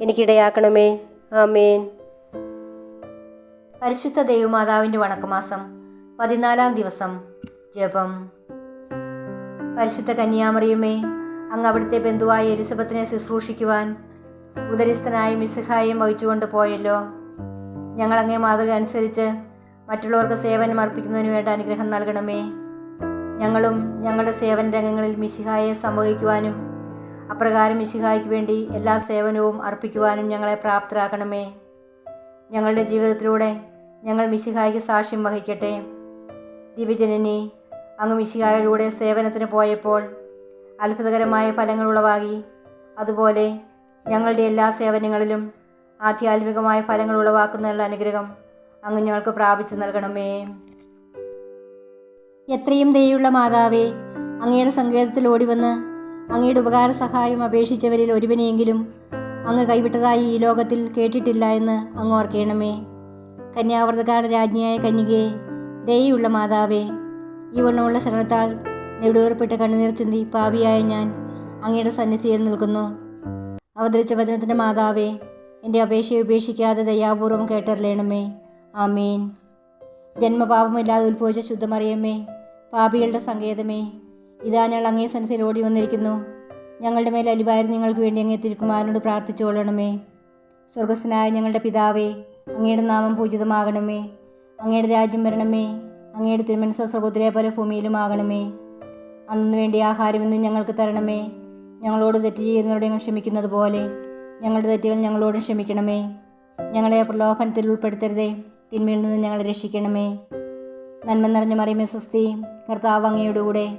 എനിക്കിടയാക്കണമേ. ആമേൻ. പരിശുദ്ധ ദൈവമാതാവിന്റെ വണക്കമാസം പതിനാലാം ദിവസം ജപം. പരിശുദ്ധ കന്യാമറിയുമേ അങ്ങ് അവിടുത്തെ ബന്ധുവായ എലിസബത്തിനെ ശുശ്രൂഷിക്കുവാൻ ഉദരിസ്ഥനായ മിസ്ഹായും വഹിച്ചുകൊണ്ട് പോയല്ലോ. ഞങ്ങളങ്ങേ മാതൃക അനുസരിച്ച് മറ്റുള്ളവർക്ക് സേവനം അർപ്പിക്കുന്നതിന് വേണ്ട അനുഗ്രഹം നൽകണമേ. ഞങ്ങളും ഞങ്ങളുടെ സേവന രംഗങ്ങളിൽ മിശിഹായെ സംവഹിക്കുവാനും അപ്രകാരം മിശിഹായ്ക്ക് വേണ്ടി എല്ലാ സേവനവും അർപ്പിക്കുവാനും ഞങ്ങളെ പ്രാപ്തരാക്കണമേ. ഞങ്ങളുടെ ജീവിതത്തിലൂടെ ഞങ്ങൾ മിശിഹായ്ക്ക് സാക്ഷ്യം വഹിക്കട്ടെ. ദിവ്യജനനി അങ്ങ് മിശിഹായിലൂടെ സേവനത്തിന് പോയപ്പോൾ അത്ഭുതകരമായ ഫലങ്ങൾ ഉളവാകി. അതുപോലെ ഞങ്ങളുടെ എല്ലാ സേവനങ്ങളിലും ആധ്യാത്മികമായ ഫലങ്ങൾ ഉളവാക്കുന്നതിനുള്ള അനുഗ്രഹം അങ്ങ് ഞങ്ങൾക്ക് പ്രാപിച്ചു നൽകണമേ. എത്രയും ദയുള്ള മാതാവേ അങ്ങയുടെ സങ്കേതത്തിൽ ഓടിവന്ന് അങ്ങയുടെ ഉപകാര സഹായം അപേക്ഷിച്ചവരിൽ ഒരുവനെയെങ്കിലും അങ്ങ് കൈവിട്ടതായി ഈ ലോകത്തിൽ കേട്ടിട്ടില്ല എന്ന് അങ്ങ് ഓർക്കണമേ. കന്യാവർത്തകാല രാജ്ഞിയായ കന്യകയെ ദയുള്ള മാതാവേ ഈ വണ്ണമുള്ള ശ്രമത്താൽ നെടുവേർപ്പെട്ട് കണ്ണുനീർ ചിന്തി പാവിയായ ഞാൻ അങ്ങയുടെ സന്നിധിയിൽ നിൽക്കുന്നു. അവതരിച്ച വചനത്തിന്റെ മാതാവേ എന്റെ അപേക്ഷയെ ഉപേക്ഷിക്കാതെ ദയാപൂർവം കേട്ടറിയണമേ ആമീൻ. ജന്മപാപമില്ലാതെ ഉത്ഭവിച്ച ശുദ്ധമറിയമ്മേ പാപികളുടെ സങ്കേതമേ ഇതാ ഞങ്ങൾ അങ്ങേ സന്നിധിയിൽ ഓടി വന്നിരിക്കുന്നു. ഞങ്ങളുടെ മേൽ അലിവായിരുന്നു നിങ്ങൾക്ക് വേണ്ടി അങ്ങേ തിരുക്കുമാരനോട് പ്രാർത്ഥിച്ചുകൊള്ളണമേ സ്വർഗസ്വനായ ഞങ്ങളുടെ പിതാവേ അങ്ങയുടെ നാമം പൂജിതമാകണമേ. അങ്ങയുടെ രാജ്യം വരണമേ. അങ്ങയുടെ തിരുമനസ സ്വർഗത്തിലെ പല ഭൂമിയിലുമാകണമേ അന്നു വേണ്ടി ആഹാരം ഞങ്ങൾക്ക് തരണമേ. ഞങ്ങളോട് തെറ്റ് ചെയ്യുന്നവരോട് ഞങ്ങൾ ക്ഷമിക്കുന്നത് പോലെ ഞങ്ങളുടെ തെറ്റുകൾ ഞങ്ങളോട് ക്ഷമിക്കണമേ. ഞങ്ങളെ പ്രലോഭനത്തിൽ ഉൾപ്പെടുത്തരുതേ. തിന്മയിൽ നിന്ന് ഞങ്ങളെ രക്ഷിക്കണമേ. നന്മ നിറഞ്ഞ മറിയമേ സുസ്തി കർത്താവ് അങ്ങയുടെ കൂടെ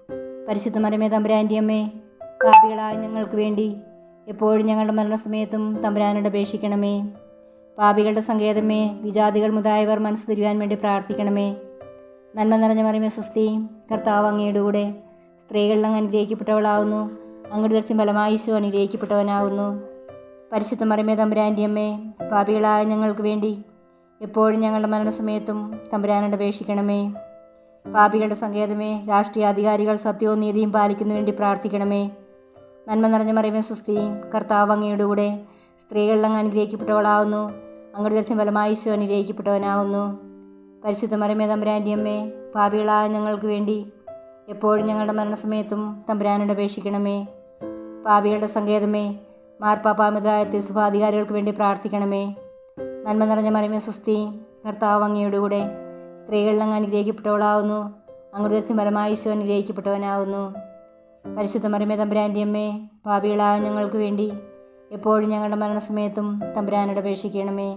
പരിശുദ്ധ മരമേ തമ്പുരാന്റെ അമ്മേ പാപികളായ ഞങ്ങൾക്ക് വേണ്ടി എപ്പോഴും ഞങ്ങളുടെ മരണസമയത്തും തമ്പുരാനോട് അപേക്ഷിക്കണമേ. പാപികളുടെ സങ്കേതമേ വിജാതികൾ മുതായവർ മനസ്സ് തിരുവാൻ വേണ്ടി പ്രാർത്ഥിക്കണമേ. നന്മ നിറഞ്ഞ മറിയമേ സ്വസ്തി കർത്താവ് അങ്ങയുടെ കൂടെ സ്ത്രീകളിൽ അങ്ങ് അനുഗ്രഹിക്കപ്പെട്ടവളാവുന്നു. അങ്ങയുടെ ദർശനം ഫലമായി ഈശോ അനുഗ്രഹിക്കപ്പെട്ടവനാകുന്നു പരിശുദ്ധ മറിമേ തമ്പുരാന്റെ അമ്മേ പാപികളായ ഞങ്ങൾക്ക് വേണ്ടി എപ്പോഴും ഞങ്ങളുടെ മരണസമയത്തും തമ്പുരാനോട് അപേക്ഷിക്കണമേ. പാപികളുടെ സങ്കേതമേ രാഷ്ട്രീയ അധികാരികൾ സത്യവും നീതിയും പാലിക്കുന്നതിന് വേണ്ടി പ്രാർത്ഥിക്കണമേ. നന്മ നിറഞ്ഞ മറിയമേ സുസ്തി കർത്താവ് അങ്ങയുടെ കൂടെ സ്ത്രീകളിൽ അങ്ങ് അനുഗ്രഹിക്കപ്പെട്ടവളാവുന്നു. അങ്ങയുടെ ദർശനം ഫലമായി ഈശോ അനുഗ്രഹിക്കപ്പെട്ടവനാവുന്നു. പരിശുദ്ധ മറിയമേ തമ്പുരാന്റെ അമ്മേ പാപികളായ ഞങ്ങൾക്ക് വേണ്ടി എപ്പോഴും ഞങ്ങളുടെ മരണസമയത്തും തമ്പുരാനോട് അപേക്ഷിക്കണമേ. പാപികളുടെ സങ്കേതമേ മാർപ്പാപ്പാമിതരായ തിരുസഭാധികാരികൾക്ക് വേണ്ടി പ്രാർത്ഥിക്കണമേ. നന്മ നിറഞ്ഞ മറിയമേ സുസ്തി കർത്താവ് അങ്ങയുടെ കൂടെ സ്ത്രീകളിൽ അങ്ങ് അനുഗ്രഹിക്കപ്പെട്ടവളാവുന്നു. ദർശനം ഫലമായി ഈശോ അനുഗ്രഹിക്കപ്പെട്ടവനാവുന്നു. പരിശുദ്ധ മറിമേ തമ്പുരാന്റെ അമ്മേ പാപികളായ ഞങ്ങൾക്ക് വേണ്ടി എപ്പോഴും ഞങ്ങളുടെ മരണസമയത്തും തമ്പുരാനോട് അപേക്ഷിക്കണമേ.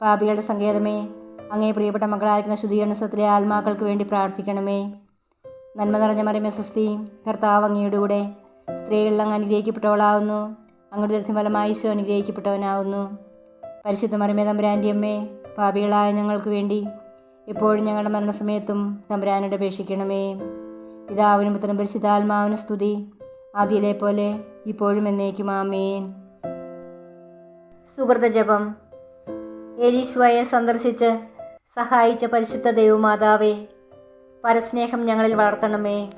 പാപികളുടെ സങ്കേതമേ അങ്ങേ പ്രിയപ്പെട്ട മക്കളായിരിക്കുന്ന ശുദ്ധീകരണസത്തിലെ ആത്മാക്കൾക്ക് വേണ്ടി പ്രാർത്ഥിക്കണമേ. നന്മ നിറഞ്ഞ മറിമേ സുസ്തി കർത്താവ് അങ്ങയുടെ കൂടെ സ്ത്രീകളിൽ അങ്ങ് അനുഗ്രഹിക്കപ്പെട്ടവളാവുന്നു. അങ്ങോട്ട് ദർശനം ഫലമായി ഈശോ അനുഗ്രഹിക്കപ്പെട്ടവനാവുന്നു. പരിശുദ്ധ മറിമേ തമ്പുരാന്റെ അമ്മേ പാപികളായ ഞങ്ങൾക്ക് വേണ്ടി എപ്പോഴും ഞങ്ങളുടെ മരണസമയത്തും തമ്പുരാനോട് അപേക്ഷിക്കണമേ. പിതാവിനും പുത്രനും പരിശുദ്ധാത്മാവിനും സ്തുതി. ആദ്യയിലെ പോലെ ഇപ്പോഴും എന്നേക്കും ആമേൻ. സുഹൃതജപം എലീശ്വയെ സന്ദർശിച്ച് സഹായിച്ച പരിശുദ്ധ ദൈവമാതാവേ പരസ്നേഹം ഞങ്ങളിൽ വളർത്തണമേ.